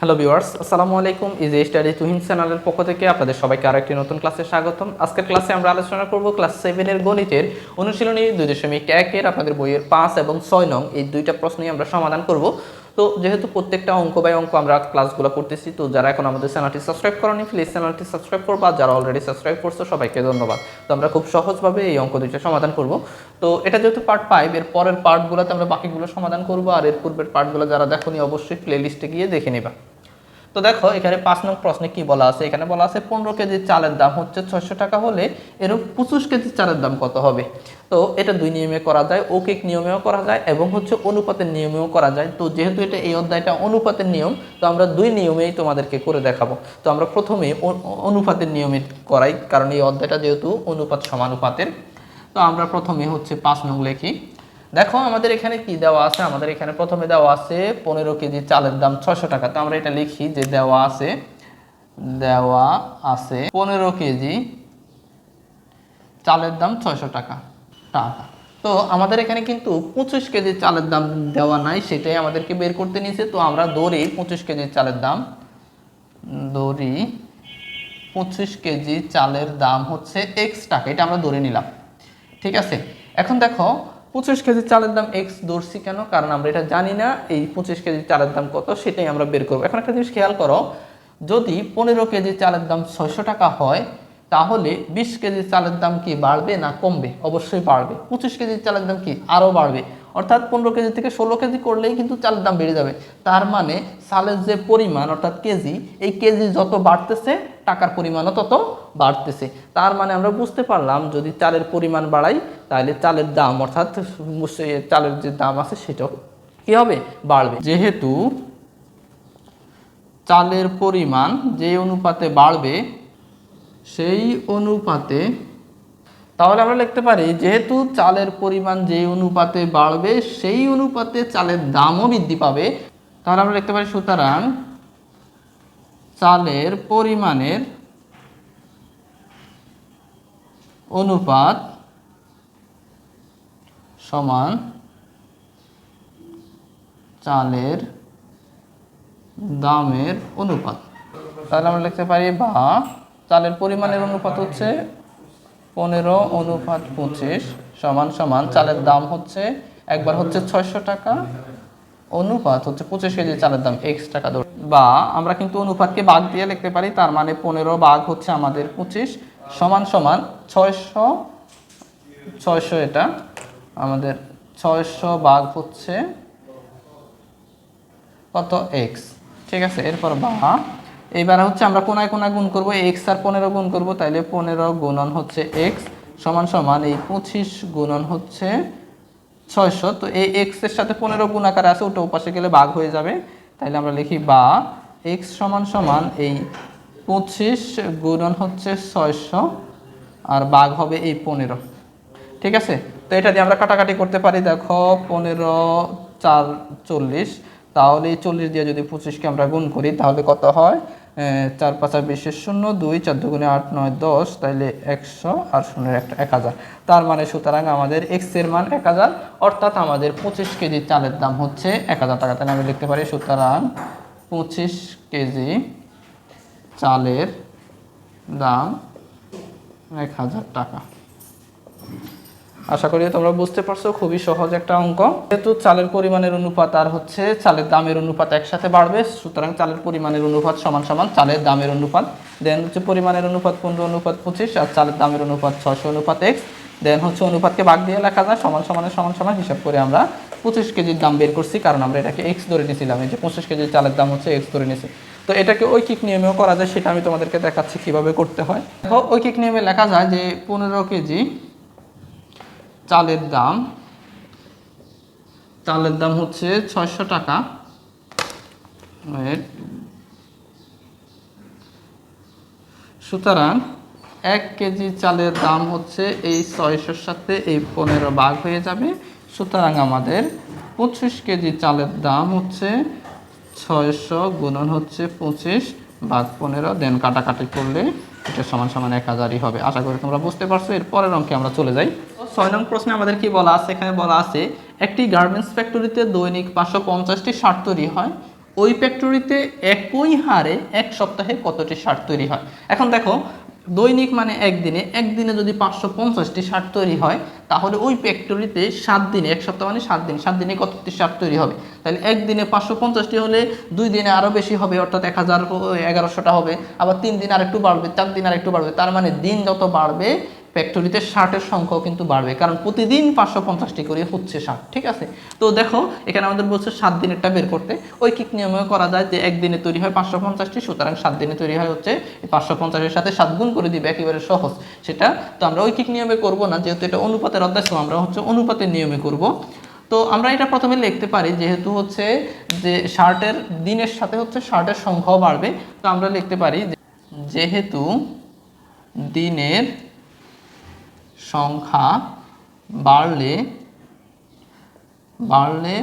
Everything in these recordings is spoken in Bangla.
হ্যালো ভিউয়ার্স, আসসালামু আলাইকুম। ইজি স্টাডি তুহিন চ্যানেলের পক্ষ থেকে আপনাদের সবাইকে আরেকটি নতুন ক্লাসে স্বাগতম। আজকের ক্লাসে আমরা আলোচনা করব ক্লাস সেভেনের গণিতের অনুশীলনী দুই দশমিক একের আপনাদের বইয়ের পাঁচ এবং ছয় নং এই দুইটা প্রশ্নই আমরা সমাধান করব। তো যেহেতু প্রত্যেকটা অঙ্ক বাই অঙ্ক আমরা ক্লাসগুলো করতেছি, তো যারা এখন আমাদের চ্যানেলটি সাবস্ক্রাইব করেনি প্লিজ চ্যানেলটি সাবস্ক্রাইব করব। যারা অলরেডি সাবস্ক্রাইব করছ, সবাইকে ধন্যবাদ। তো আমরা খুব সহজভাবে এই অঙ্ক দুইটা সমাধান করব। তো এটা যেহেতু পার্ট ফাইভ এর পরের পার্টগুলোতে আমরা বাকিগুলো সমাধান করব, আর এর পূর্বের পার্টগুলো যারা দেখোনি, অবশ্যই প্লে লিস্টে গিয়ে দেখে নেবা। তো দেখো, এখানে পাঁচ নং প্রশ্নে কি বলা আছে? এখানে বলা আছে, পনেরো কেজি চালের দাম হচ্ছে ছয়শো টাকা হলে এরকম পঁচিশ কেজি চালের দাম কত হবে? তো এটা দুই নিয়মে করা যায় ঔকিক নিয়মেও করা যায় এবং হচ্ছে অনুপাতের নিয়মেও করা যায়। তো যেহেতু এটা এই অধ্যায়টা অনুপাতের নিয়ম, তো আমরা দুই নিয়মেই তোমাদেরকে করে দেখাবো। তো আমরা প্রথমে অনুপাতের নিয়মে করাই, কারণ এই অধ্যায়টা যেহেতু অনুপাত সমানুপাতের। তো আমরা প্রথমে হচ্ছে পাঁচ নং লিখি। দেখো, আমাদের এখানে কি দেওয়া আছে? আমাদের এখানে প্রথমে দেওয়া আছে পনেরো কেজি চালের দাম ছয়শো টাকা। তো আমরা এটা লিখি যে দেওয়া আছে দেওয়া আছে পনেরো কেজি চালের দাম ছয়শো টাকা টাকা। তো আমাদের এখানে কিন্তু পঁচিশ কেজি চালের দাম দেওয়া নাই, সেটাই আমাদেরকে বের করতে নিয়েছে। তো আমরা দৌড়ি পঁচিশ কেজি চালের দাম দৌড়ি পঁচিশ কেজি চালের দাম হচ্ছে এক্স টাকা। এটা আমরা ধরে নিলাম। ঠিক আছে? এখন দেখো, পঁচিশ কেজি চালের দাম এক্স ধরছি কেন? কারণ আমরা এটা জানি না, এই পঁচিশ কেজি চালের দাম কত, সেটাই আমরা বের করব। এখন একটা জিনিস খেয়াল করো, যদি পনেরো কেজি চালের দাম ছয়শো টাকা হয়, তাহলে বিশ কেজি চালের দাম কি বাড়বে না কমবে? অবশ্যই বাড়বে। পঁচিশ কেজি চালের দাম কি আরও বাড়বে? অর্থাৎ পনেরো কেজি থেকে ষোলো কেজি করলেই কিন্তু চালের দাম বেড়ে যাবে। তার মানে চালের যে পরিমাণ, অর্থাৎ কেজি, এই কেজি যত বাড়তেছে, টাকার পরিমাণও তত বাড়তেছে। তার মানে আমরা বুঝতে পারলাম যদি চালের পরিমাণ বাড়াই, তাহলে চালের দাম অর্থাৎ চালের যে দাম আছে সেটাও কি হবে? বাড়বে। যেহেতু চালের পরিমাণ যে অনুপাতে বাড়বে, সেই অনুপাতে তাহলে আমরা লিখতে পারি যেহেতু চালের পরিমাণ যে অনুপাতে বাড়বে, সেই অনুপাতে চালের দামও বৃদ্ধি পাবে। তাহলে আমরা লিখতে পারি সুতরাং চালের পরিমাণের অনুপাত সমান চালের দামের অনুপাত। তাহলে আমরা লিখতে পারি বা চালের পরিমাণের অনুপাত হচ্ছে পনেরো অনুপাত পঁচিশ সমান সমান চালের দাম হচ্ছে একবার হচ্ছে ছয়শো টাকা, অনুপাত হচ্ছে পঁচিশ কেজি চালের দাম এক্স টাকা বা আমরা কিন্তু অনুপাতকে বাঘ দিয়ে লিখতে পারি, তার মানে পনেরো বাঘ হচ্ছে আমাদের পঁচিশ সমান সমান ছয়শো ছয়শো এটা। আমাদের ছয়শো বাঘ হচ্ছে কত? এক্স ঠিক আছে, এরপর বা। এইবার হচ্ছে আমরা কোনায় কোনায় গুণ করব এক্স আর পনেরো গুণ করব, তাইলে পনেরো গুণন হচ্ছে এক্স সমান সমান এই পঁচিশ গুণন হচ্ছে ছয়শো। তো এই এক্সের সাথে পনেরো গুণ আকারে আছে, ওটা ওপাশে গেলে ভাগ হয়ে যাবে। তাইলে আমরা লিখি বা এক্স সমান সমান এই পঁচিশ গুণন হচ্ছে ছয়শো আর ভাগ হবে এই পনেরো। ঠিক আছে? তো এটা দিয়ে আমরা কাটাকাটি করতে পারি। দেখো, পনেরো, চার, চল্লিশ। তাহলে এই চল্লিশ দিয়ে যদি পঁচিশকে আমরা গুণ করি, তাহলে কত হয়? চার পাঁচা বিশের শূন্য, দুই, চার দুগুণে আট, নয়, দশ। তাইলে একশো আর শূন্যের একটা এক হাজার। তার মানে সুতরাং আমাদের এক্সের মান এক হাজার, অর্থাৎ আমাদের পঁচিশ কেজি চালের দাম হচ্ছে এক হাজার টাকা। তাহলে আমি লিখতে পারি সুতরাং পঁচিশ কেজি চালের দাম এক হাজার টাকা। আশা করি তোমরা বুঝতে পারছ, খুবই সহজ একটা অঙ্ক। যেহেতু চালের পরিমাণের অনুপাত আর হচ্ছে চালের দামের অনুপাত একসাথে বাড়বে, সুতরাং চালের পরিমাণের অনুপাত সমান সমান চালের দামের অনুপাত। দেন হচ্ছে পরিমাণের অনুপাত পনেরো, অনুপাত পঁচিশ, আর চালের দামের অনুপাত ছশো অনুপাত এক্স দেন হচ্ছে অনুপাতকে ভাগ দিয়ে লেখা যায়, সমান সমানের সমান সমান হিসাব করে আমরা পঁচিশ কেজির দাম বের করছি, কারণ আমরা এটাকে এক্স ধরে নিয়েছিলাম। এই যে পঁচিশ কেজির চালের দাম হচ্ছে এক্স ধরে নিয়েছি। তো এটাকে ঐকিক নিয়মেও করা যায়, সেটা আমি তোমাদেরকে দেখাচ্ছি কীভাবে করতে হয়। দেখো, ঐকিক নিয়মে লেখা যায় যে পনেরো কেজি চালের দাম চালের দাম হচ্ছে ছয়শো টাকা। সুতরাং এক কেজি চালের দাম হচ্ছে এই ছয়শোর সাথে এই পনেরো ভাগ হয়ে যাবে। সুতরাং আমাদের পঁচিশ কেজি চালের দাম হচ্ছে ছয়শো গুণন হচ্ছে পঁচিশ ভাগ পনেরো, দেন কাটাকাটি করলে এটা সমান সমান এক হাজারই হবে। আশা করি তোমরা বুঝতে পারছ, এর পরের অঙ্কে আমরা চলে যাই। ছয় নং প্রশ্নে আমাদের কি বলা আছে? এখানে বলা আছে, একটি গার্মেন্টস ফ্যাক্টরিতে দৈনিক পাঁচশো পঞ্চাশটি শার্ট তৈরি হয়। ওই ফ্যাক্টরিতে একই হারে এক সপ্তাহে কতটি শার্ট তৈরি হয়? এখন দেখো দৈনিক মানে একদিনে একদিনে যদি পাঁচশো পঞ্চাশটি শার্ট তৈরি হয়, তাহলে ওই ফ্যাক্টরিতে সাত দিনে, এক সপ্তাহ মানে সাত দিন, সাত দিনে কতটি শার্ট তৈরি হবে? তাহলে একদিনে পাঁচশো পঞ্চাশটি হলে দুই দিনে আরও বেশি হবে, অর্থাৎ এক হাজার এগারোশোটা হবে, আবার তিন দিন আরেকটু বাড়বে, চার দিন আরেকটু বাড়বে, তার মানে দিন যত বাড়বে ফ্যাক্টরিতে ষাটের সংখ্যাও কিন্তু বাড়বে, কারণ প্রতিদিন পাঁচশো পঞ্চাশটি করে হচ্ছে ষাট, ঠিক আছে? তো দেখো, এখানে আমাদের বলছে সাত দিনেরটা বের করতে। ওই কিক নিয়মেও করা যায় যে একদিনে তৈরি হয় পাঁচশো পঞ্চাশটি, সুতরাং সাত দিনে তৈরি হয় হচ্ছে পাঁচশো পঞ্চাশের সাথে সাত গুণ করে দিবে, একেবারে সহজ সেটা। তো আমরা ওই কিক নিয়মে করব না, যেহেতু এটা অনুপাতের অধ্যায় আমরা হচ্ছে অনুপাতের নিয়মে করব। তো আমরা এটা প্রথমে লিখতে পারি, যেহেতু হচ্ছে যে শার্টের দিনের সাথে হচ্ছে শার্টের সংখ্যাও বাড়বে, তো আমরা লিখতে পারি যেহেতু দিনের সংখ্যা বাড়লে বাড়লে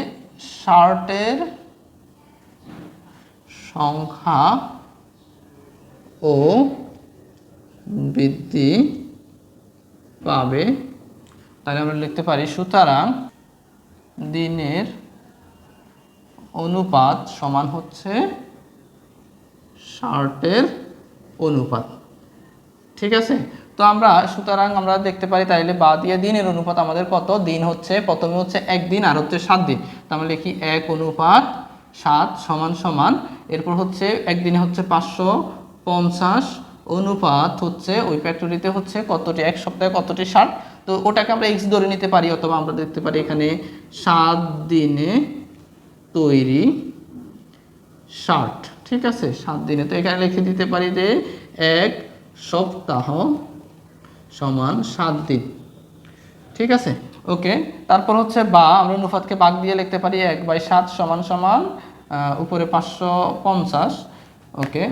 শার্টের সংখ্যা ও বৃদ্ধি পাবে। তাহলে আমরা লিখতে পারি, সুতরাং দিনের অনুপাত সমান হচ্ছে শার্টের অনুপাত। ঠিক আছে? তো আমরা, সুতরাং আমরা দেখতে পারি তাইলে বা দিয়ে দিনের অনুপাত আমাদের কত? দিন হচ্ছে, প্রথমে হচ্ছে একদিন আর হচ্ছে সাত দিন। তো আমরা লিখি এক অনুপাত সাত সমান সমান, এরপর হচ্ছে একদিনে হচ্ছে পাঁচশো পঞ্চাশ অনুপাত হচ্ছে, ওই ফ্যাক্টরিতে হচ্ছে কতটি? এক সপ্তাহে কতটি ষাট তো ওটাকে আমরা এক্স ধরে নিতে পারি, অথবা আমরা দেখতে পারি এখানে সাত দিনে তৈরি ষাট ঠিক আছে? সাত দিনে। তো এখানে লিখে দিতে পারি যে এক সপ্তাহ সমান সাত দিন। ঠিক আছে? ওকে, তারপর হচ্ছে বা, আমরা অনুপাতকে বাগ দিয়ে লিখতে পারি এক বাই সাত সমান সমান উপরে পাঁচশো পঞ্চাশ। ওকে,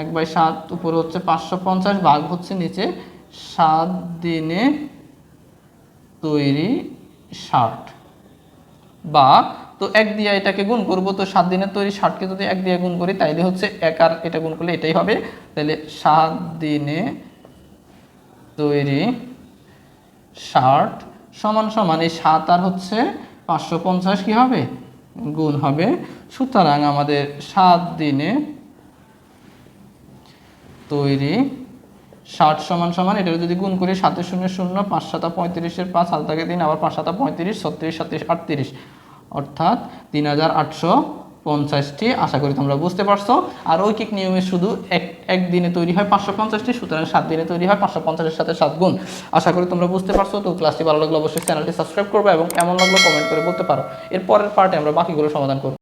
এক বাই সাত উপরে হচ্ছে পাঁচশো পঞ্চাশ, ভাগ হচ্ছে নিচে সাত দিনে তৈরি ষাট। বা, তো এক দিয়ে এটাকে গুণ করব, তো সাত দিনের তৈরি ষাটকে যদি এক দিয়ে গুণ করি, তাইলে হচ্ছে এক আর এটা গুণ করলে এটাই হবে। তাহলে সাত দিনে তৈরি ষাট সমান সমান এই সাত আর হচ্ছে পাঁচশো পঞ্চাশ কী হবে? গুণ হবে। সুতরাং আমাদের সাত দিনে তৈরি ষাট সমান সমান এটা যদি গুণ করি সাতে শূন্য শূন্য, পাঁচ সাতা পঁয়ত্রিশের পাঁচ হাল থাকে তিন, আবার পাঁচ সাতা পঁয়ত্রিশ, ছত্রিশ, সাতত্রিশ, আটত্রিশ। অর্থাৎ তিন হাজার আটশো পঞ্চাশটি, আশা করি তোমরা বুঝতে পারছ। আর ঐকিক নিয়মে শুধু এক একদিনে তৈরি হয় পাঁচশো পঞ্চাশটি, সুতরাং সাত দিনে তৈরি হয় পাঁচশো পঞ্চাশের সাথে সাত গুণ। আশা করি তোমরা বুঝতে পারছ, তো ক্লাসটি ভালো লাগলে অবশ্যই চ্যানেলটি সাবস্ক্রাইব করবে এবং কেমন লাগল কমেন্ট করে বলতে পারো। এর পরের পার্টে আমরা বাকিগুলো সমাধান করব।